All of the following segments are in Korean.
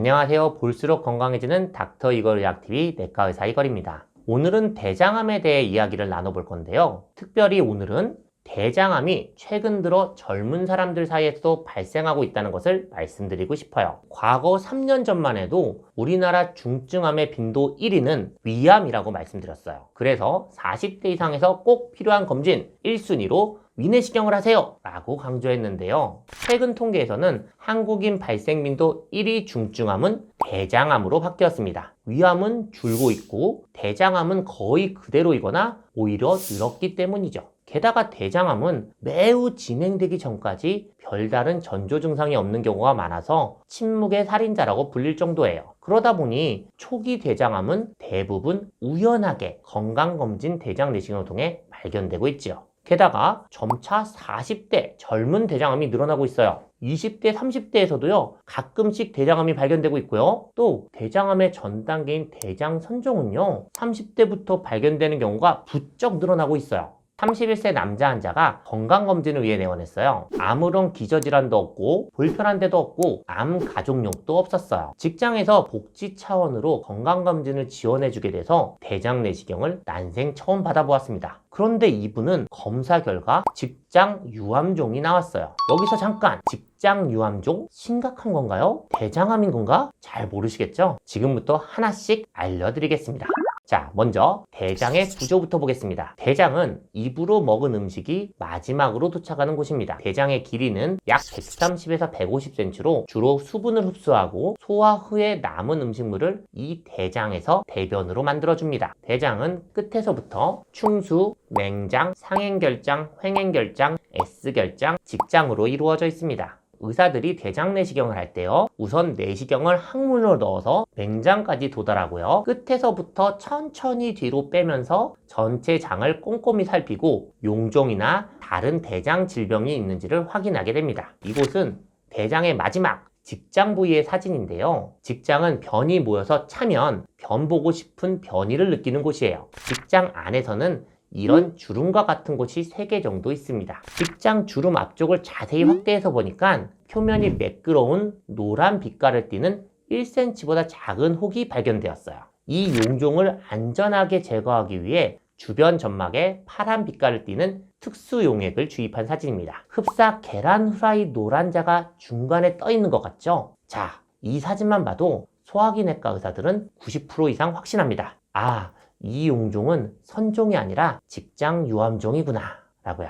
안녕하세요. 볼수록 건강해지는 닥터 이걸 의학TV 내과 의사 이걸입니다. 오늘은 대장암에 대해 이야기를 나눠볼 건데요. 특별히 오늘은 대장암이 최근 들어 젊은 사람들 사이에서도 발생하고 있다는 것을 말씀드리고 싶어요. 과거 3년 전만 해도 우리나라 중증암의 빈도 1위는 위암이라고 말씀드렸어요. 그래서 40대 이상에서 꼭 필요한 검진 1순위로 위내시경을 하세요 라고 강조했는데요. 최근 통계에서는 한국인 발생 빈도 1위 중증암은 대장암으로 바뀌었습니다. 위암은 줄고 있고 대장암은 거의 그대로이거나 오히려 늘었기 때문이죠. 게다가 대장암은 매우 진행되기 전까지 별다른 전조 증상이 없는 경우가 많아서 침묵의 살인자라고 불릴 정도예요. 그러다 보니 초기 대장암은 대부분 우연하게 건강검진 대장 내시경을 통해 발견되고 있지요. 게다가 점차 40대 젊은 대장암이 늘어나고 있어요. 20대, 30대에서도요, 가끔씩 대장암이 발견되고 있고요. 또, 대장암의 전 단계인 대장 선종은요, 30대부터 발견되는 경우가 부쩍 늘어나고 있어요. 31세 남자 환자가 건강검진을 위해 내원했어요. 아무런 기저질환도 없고 불편한 데도 없고 암 가족력도 없었어요. 직장에서 복지 차원으로 건강검진을 지원해주게 돼서 대장 내시경을 난생 처음 받아보았습니다. 그런데 이분은 검사 결과 직장 유암종이 나왔어요. 여기서 잠깐 직장 유암종 심각한 건가요? 대장암인 건가? 잘 모르시겠죠? 지금부터 하나씩 알려드리겠습니다. 자, 먼저 대장의 구조부터 보겠습니다. 대장은 입으로 먹은 음식이 마지막으로 도착하는 곳입니다. 대장의 길이는 약 130에서 150cm로 주로 수분을 흡수하고 소화 후에 남은 음식물을 이 대장에서 대변으로 만들어줍니다. 대장은 끝에서부터 충수, 맹장, 상행결장, 횡행결장, S결장, 직장으로 이루어져 있습니다. 의사들이 대장 내시경을 할 때요. 우선 내시경을 항문으로 넣어서 맹장까지 도달하고요. 끝에서부터 천천히 뒤로 빼면서 전체 장을 꼼꼼히 살피고 용종이나 다른 대장 질병이 있는지를 확인하게 됩니다. 이곳은 대장의 마지막 직장 부위의 사진인데요. 직장은 변이 모여서 차면 변 보고 싶은 변이를 느끼는 곳이에요. 직장 안에서는 이런 주름과 같은 곳이 3개 정도 있습니다. 직장 주름 앞쪽을 자세히 확대해서 보니까 표면이 매끄러운 노란 빛깔을 띠는 1cm보다 작은 혹이 발견되었어요. 이 용종을 안전하게 제거하기 위해 주변 점막에 파란 빛깔을 띠는 특수 용액을 주입한 사진입니다. 흡사 계란 후라이 노란자가 중간에 떠 있는 것 같죠? 자, 이 사진만 봐도 소화기내과 의사들은 90% 이상 확신합니다. 아, 이 용종은 선종이 아니라 직장 유암종이구나 라고요.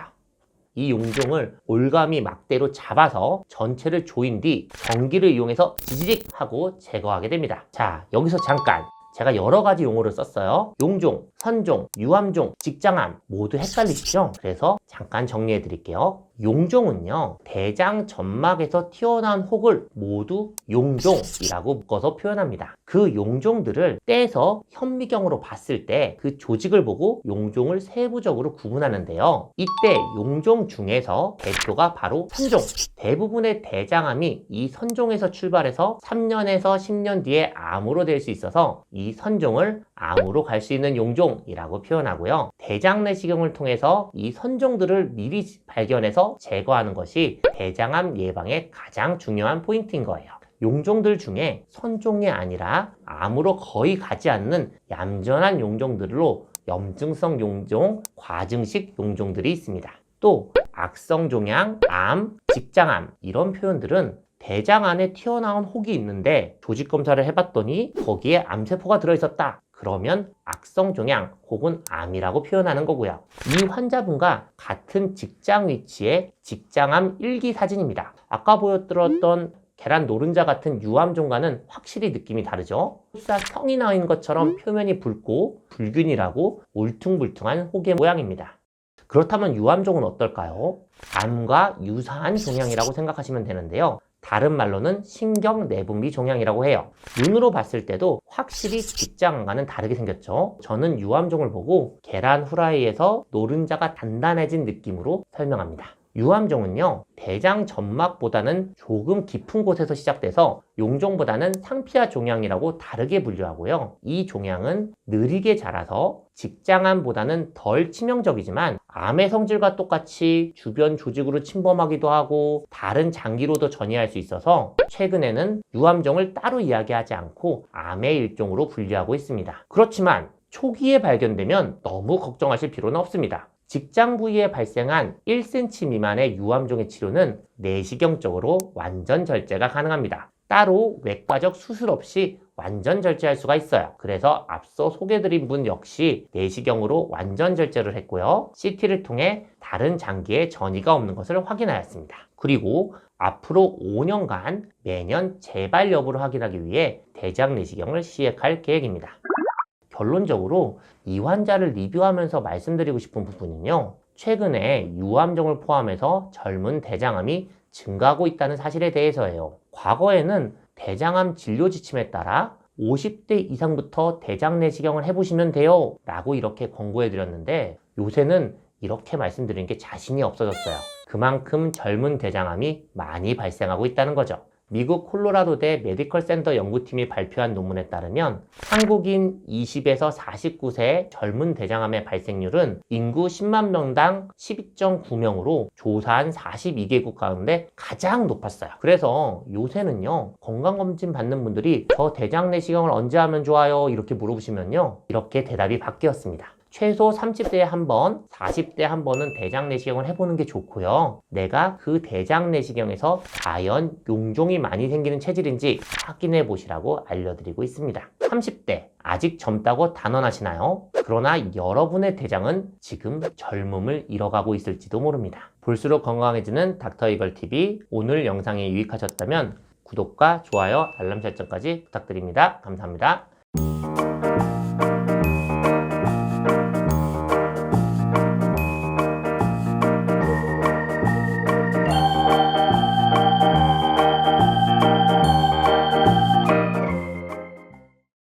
이 용종을 올가미 막대로 잡아서 전체를 조인 뒤 전기를 이용해서 지지직 하고 제거하게 됩니다. 자, 여기서 잠깐 제가 여러 가지 용어를 썼어요. 용종, 선종, 유암종, 직장암 모두 헷갈리시죠? 그래서 잠깐 정리해 드릴게요. 용종은요, 대장 점막에서 튀어나온 혹을 모두 용종이라고 묶어서 표현합니다. 그 용종들을 떼서 현미경으로 봤을 때 그 조직을 보고 용종을 세부적으로 구분하는데요. 이때 용종 중에서 대표가 바로 선종. 대부분의 대장암이 이 선종에서 출발해서 3년에서 10년 뒤에 암으로 될 수 있어서 이 선종을 암으로 갈 수 있는 용종이라고 표현하고요. 대장 내시경을 통해서 이 선종들을 미리 발견해서 제거하는 것이 대장암 예방의 가장 중요한 포인트인 거예요. 용종들 중에 선종이 아니라 암으로 거의 가지 않는 얌전한 용종들로 염증성 용종, 과증식 용종들이 있습니다. 또 악성 종양, 암, 직장암 이런 표현들은 대장 안에 튀어나온 혹이 있는데 조직 검사를 해봤더니 거기에 암세포가 들어있었다. 그러면 악성 종양 혹은 암이라고 표현하는 거고요. 이 환자분과 같은 직장 위치의 직장암 일기 사진입니다. 아까 보여드렸던 계란 노른자 같은 유암종과는 확실히 느낌이 다르죠. 흡사 성이 나인 것처럼 표면이 붉고 불균이라고 울퉁불퉁한 혹의 모양입니다. 그렇다면 유암종은 어떨까요? 암과 유사한 종양이라고 생각하시면 되는데요. 다른 말로는 신경 내분비 종양이라고 해요. 눈으로 봤을 때도 확실히 직장암과는 다르게 생겼죠. 저는 유암종을 보고 계란 후라이에서 노른자가 단단해진 느낌으로 설명합니다. 유암종은요, 대장 점막보다는 조금 깊은 곳에서 시작돼서 용종보다는 상피하 종양이라고 다르게 분류하고요. 이 종양은 느리게 자라서 직장암보다는 덜 치명적이지만 암의 성질과 똑같이 주변 조직으로 침범하기도 하고 다른 장기로도 전이할 수 있어서 최근에는 유암종을 따로 이야기하지 않고 암의 일종으로 분류하고 있습니다. 그렇지만 초기에 발견되면 너무 걱정하실 필요는 없습니다. 직장 부위에 발생한 1cm 미만의 유암종의 치료는 내시경적으로 완전 절제가 가능합니다. 따로 외과적 수술 없이 완전 절제할 수가 있어요. 그래서 앞서 소개드린 분 역시 내시경으로 완전 절제를 했고요. CT를 통해 다른 장기에 전이가 없는 것을 확인하였습니다. 그리고 앞으로 5년간 매년 재발 여부를 확인하기 위해 대장 내시경을 시행할 계획입니다. 결론적으로 이 환자를 리뷰하면서 말씀드리고 싶은 부분은요. 최근에 유암종을 포함해서 젊은 대장암이 증가하고 있다는 사실에 대해서예요. 과거에는 대장암 진료 지침에 따라 50대 이상부터 대장 내시경을 해보시면 돼요. 라고 이렇게 권고해 드렸는데 요새는 이렇게 말씀드리는 게 자신이 없어졌어요. 그만큼 젊은 대장암이 많이 발생하고 있다는 거죠. 미국 콜로라도대 메디컬 센터 연구팀이 발표한 논문에 따르면 한국인 20에서 49세 젊은 대장암의 발생률은 인구 10만 명당 12.9명으로 조사한 42개국 가운데 가장 높았어요. 그래서 요새는요, 건강검진 받는 분들이 저 대장 내시경을 언제 하면 좋아요? 이렇게 물어보시면요, 이렇게 대답이 바뀌었습니다. 최소 30대에 한 번, 40대에 한 번은 대장 내시경을 해보는 게 좋고요. 내가 그 대장 내시경에서 과연 용종이 많이 생기는 체질인지 확인해 보시라고 알려드리고 있습니다. 30대, 아직 젊다고 단언하시나요? 그러나 여러분의 대장은 지금 젊음을 잃어가고 있을지도 모릅니다. 볼수록 건강해지는 닥터 이걸 TV 오늘 영상이 유익하셨다면 구독과 좋아요, 알람 설정까지 부탁드립니다. 감사합니다.